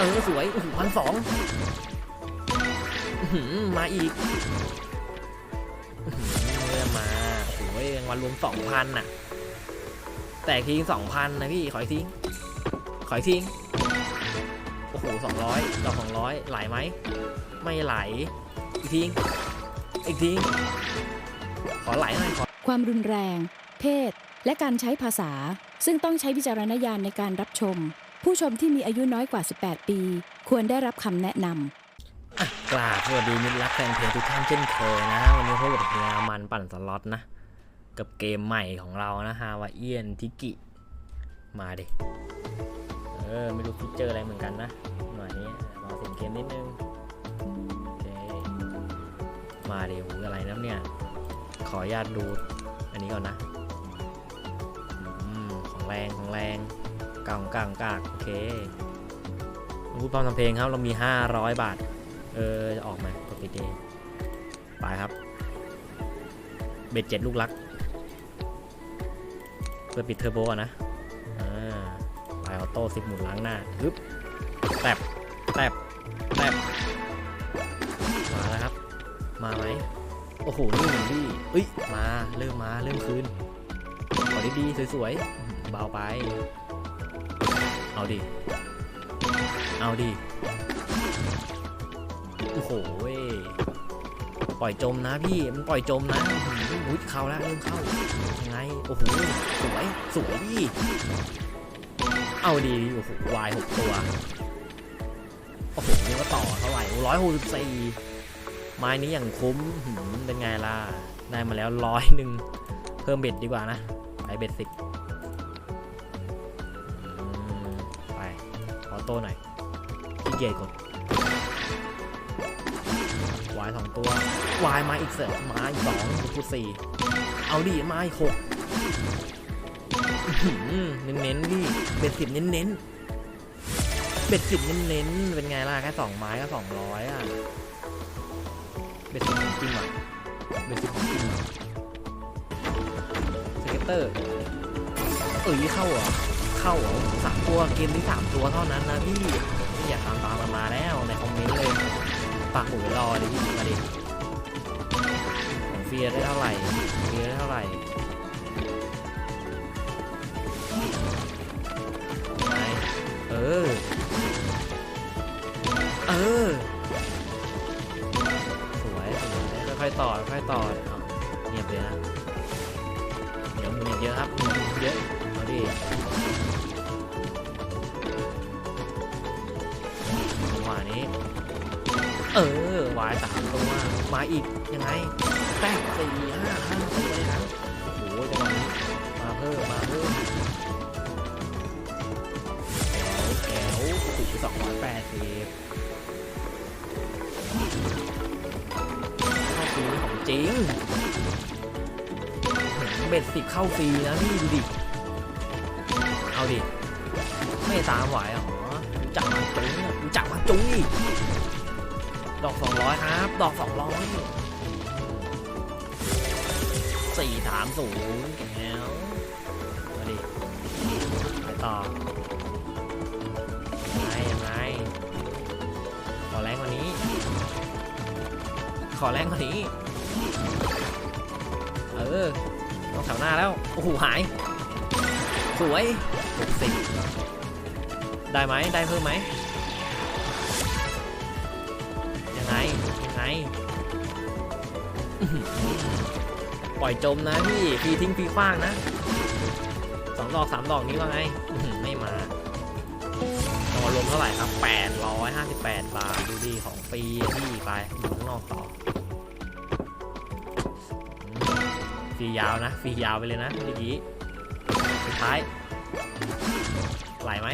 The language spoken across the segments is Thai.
เออสวยโอ้โหพันสองมาอีกเริ่มมาโอ้โหรางวัลรวมสองพันน่ะ แต่ทิ้งสองพันนะพี่ ขออีกทิ้ง ขออีกทิ้ง โอ้โหสองร้อยดอกสองร้อยไหลไหม ไม่ไหล อีกทิ้ง อีกทิ้ง ขอไหลหน่อยขอ ความรุนแรง เพศ และการใช้ภาษา ซึ่งต้องใช้วิจารณญาณในการรับชม ผู้ชมที่มีอายุน้อยกว่า 18 ปี ควรได้รับคำแนะนำ อะกราบสวัสดีมิตรรักแฟนเพลงทุกท่านเช่นเคยนะ วันนี้พบกับเฮียมันปั่นสล็อตนะ กับเกมใหม่ของเรานะฮาวาเอียนทิกิ มาดิ เออ ไม่รู้ฟีเจอร์อะไรเหมือนกันนะ หน่อยนี้รอเสียงเกมนิดนึง โอเค มาดิหูอะไรนะเนี่ย ขออนุญาตดู อันนี้ก่อนนะ อืม ของแรง ของแรง กลางกลางกากโอเคพูดพร้อมทำเพลงครับ เรามี 500 บาท เออจะออกมากดปิดเองไปครับ เบ็ดเจ็ดลูกลัก เพื่อปิดเทอร์โบอนนะ อ่า ไปออโต้สิบหมุนล้างหน้าฮึบแตบแตบแตบมาแล้วครับ มาไหมโอ้โห นี่หนึ่งที่เอ้ย มา เริ่มมา เริ่มคืนขอดีๆ สวยๆ เบาไป เอาดิ เอาดิ โอ้โหปล่อยจมนะพี่ มันปล่อยจมนะอุ้ยเข้าแล้วเริ่มเข้ายังไง โอ้โห สวย สวยดิเอาดี โอ้โห วายหกตัว โอ้โหนี่ก็ต่อเท่าไหร่ร้อยหกสิบสี่ไม้นี้อย่างคุ้มหืมเป็นไงล่ะ ได้มาแล้วร้อยหนึ่ง เพิ่มเบ็ดดีกว่านะ ไปเบ็ดสิบ ออโต้หน่อยขี้เกียจกดวายสองตัววายมาอีกเสริมมาอีกสองคูสี่เอาดิมาอีกหกเน้นๆพี่เบ็ดสิบเน้นๆเบ็ดสิบเน้นๆเป็นไงล่ะแค่สองไม้ก็สองร้อยอะเบ็ดสิบของจริงว่ะเบ็ดสิบของจริงว่ะสเก็ตเตอร์เอ้ยเข้าเหรอ เข้าสามตัวเกมที่สามตัวเท่านั้นนะพี่ไม่อยากตามตามมาแล้วในคอมเมนต์เลยปากหูรอเลยพี่มาดิเฟียได้เท่าไหร่เฟียได้เท่าไหร่ไงเออ เออ สวยสวยค่อยๆต่อค่อยๆต่อเงียบเลยนะเดี๋ยวมันเยอะครับมันเยอะ เอาดิจังหวะนี้ เออวายสามตัวมาอีก ยังไงแป๊กสี่ห้าห้าตัวเลยนะโอ้โหจังหวะนี้มาเพิ่มมาเพิ่มแก้วแก้วถูกสองร้อยแปดสิบเข้าฟรีของจริงเบ็ดสิบเข้าฟรีนะพี่ดูดิ เอาดิ ไม่ตามไหวหรอจักมาจุ้งจักมาจุ้งอีกดอกสองร้อยครับ ดอกสองร้อยสี่สามศูนย์แก้วมาดิไปต่อยังไงยังไงขอแรงกว่านี้ ขอแรงกว่านี้ เออต้องแถวหน้าแล้ว โอ้โห หาย สวยหกสิบได้ไหมได้เพิ่มไหมยังไงยังไงปล่อยจมนะพี่ฟีทิ้งฟีคว้างนะสองดอกสามดอกนี้ว่าไงไม่มาตัวรวมเท่าไหร่ครับ 858 บาท ดูดีของฟรีพี่ไปดูข้างนอกต่อฟรียาวนะฟรียาวไปเลยนะเมื่อกี้ ท้าย ไหลไหม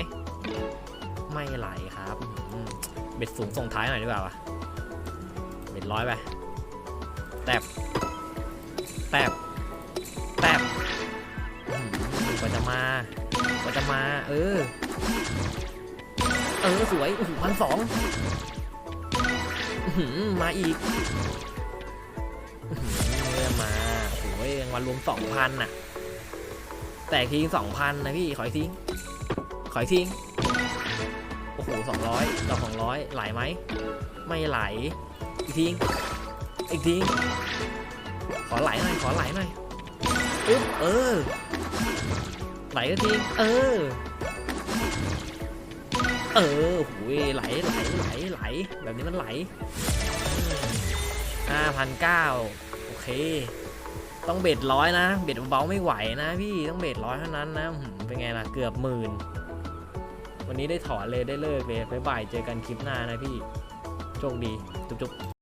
ไม่ไหลครับเบ็ดสูงส่งท้ายหน่อยดีกว่าวะเบ็ดร้อยไป แตบ แตบ แตบมกว่าจะมากว่าจะมา เออ เออ สวยโอ้โหพันสองมาอีกเริ่มมาโอ้ยรางวัลรวมสองพันน่ะ แต่ทิ้งสองพันนะพี่ ขออีกทิ้งขออีกทิ้งโอ้โหสองร้อยดอกสองร้อยไหลไหม ไม่ไหล อีกทีอีกทีขอไหลหน่อย ขอไหลหน่อยอึ๊บเออ ไหลก็ทีเออ เออหูยไหลไหลไหลไหล แบบนี้มันไหลห้าพันเก้าโอเค ต้องเบ็ดร้อยนะ เบ็ดเบาไม่ไหวนะพี่ต้องเบ็ดร้อยเท่านั้นนะเป็นไงล่ะเกือบหมื่น วันนี้ได้ถอนเลยได้เลิกเลยบ๊ายบายเจอกันคลิปหน้านะพี่ โชคดี จุ๊บ